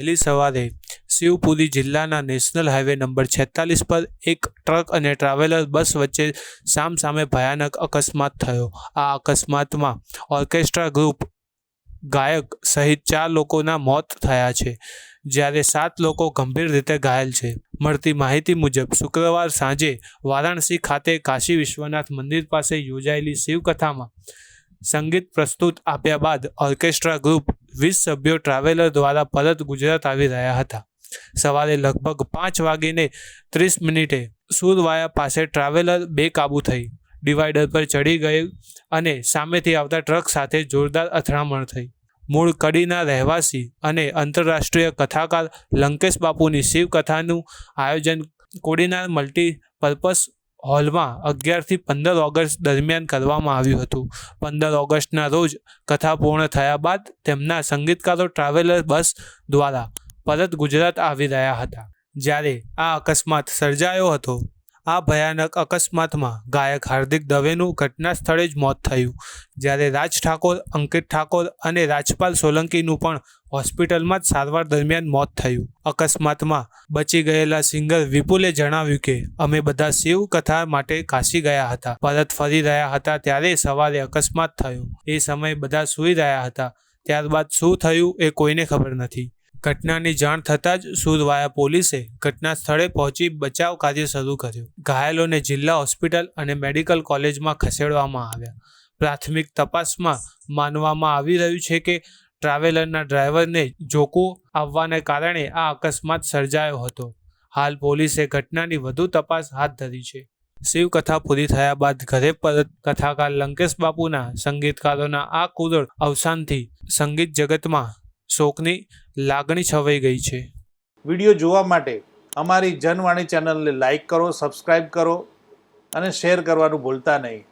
વહેલી સવારે શિવપુરી જિલ્લાના નેશનલ હાઈવે નંબર છેતાલીસ પર એક ટ્રક અને ટ્રાવેલર બસ વચ્ચે સામસામે ભયાનક અકસ્માત થયો. આ અકસ્માતમાં ઓર્કેસ્ટ્રા ગ્રુપ ગાયક સહિત ચાર લોકોના મોત થયા છે, જ્યારે સાત લોકો ગંભીર રીતે ઘાયલ છે. મળતી માહિતી મુજબ, શુક્રવાર સાંજે વારાણસી ખાતે કાશી વિશ્વનાથ મંદિર પાસે યોજાયેલી શિવકથામાં સંગીત પ્રસ્તુત આપ્યા બાદ ઓર્કેસ્ટ્રા ગ્રુપ વીસ સભ્યો ટ્રાવેલર દ્વારા પરત ગુજરાત આવી રહ્યા હતા. સવારે લગભગ પાંચ વાગીને ત્રીસ મિનિટે સુરવાયા પાસે ટ્રાવેલર બેકાબૂ થઈ. ડિવાઈડર પર ચડી ગઈ અને સામેથી આવતા ટ્રક સાથે જોરદાર અથડામણ થઈ. મૂળ કડીના રહેવાસી અને આંતરરાષ્ટ્રીય કથાકાર લંકેશ બાપુની શિવકથાનું આયોજન કોડીનાર મલ્ટીપર્પઝ હોલમાં અગિયારથી પંદર ઓગસ્ટ દરમિયાન કરવામાં આવ્યું હતું. પંદર ઓગસ્ટના રોજ કથા પૂર્ણ થયા બાદ તેમના સંગીતકારો, ટ્રાવેલર, બસ દ્વારા પરત ગુજરાત આવી રહ્યા હતા. જ્યારે આ અકસ્માત સર્જાયો હતો આ ભયાનક અકસ્માતમાં ગાયક હાર્દિક દવેનું ઘટના સ્થળે જ મોત થયું. જ્યારે રાજ ઠાકોર, અંકિત ઠાકોર અને રાજપાલ સોલંકીનું પણ હોસ્પિટલમાં જ સારવાર દરમિયાન મોત થયું. અકસ્માતમાં બચી ગયેલા સિંગર વિપુલે જણાવ્યું કે, અમે બધા શિવ કથા માટે કાશી ગયા હતા. પરત ફરી રહ્યા હતા ત્યારે સવારે અકસ્માત થયો. એ સમયે બધા સૂઈ રહ્યા હતા. ત્યારબાદ શું થયું એ કોઈને ખબર નથી. ઘટનાની જાણ થતાં જ સુરવાયા પોલીસે ઘટના સ્થળે પહોંચી બચાવ કાર્ય શરૂ કર્યું. ઘાયલોને જિલ્લા હોસ્પિટલ અને મેડિકલ કોલેજમાં ખસેડવામાં આવ્યા. પ્રાથમિક તપાસમાં માનવામાં આવી રહ્યું છે કે ટ્રાવેલરના ડ્રાઈવરને જોકો આવવાને કારણે આ અકસ્માત સર્જાયો હતો. હાલ પોલીસે ઘટનાની વધુ તપાસ હાથ ધરી છે. શિવકથા પૂરી થયા બાદ ઘરે પરત કથાકાર લંકેશ બાપુના સંગીતકારોના આ કુદળ અવસાનથી સંગીત જગતમાં શોકની લાગણી છવાઈ ગઈ છે. વીડિયો જોવા માટે અમારી જનવાણી ચેનલને લાઈક કરો સબસ્ક્રાઈબ કરો અને શેર કરવાનું ભૂલતા નહીં.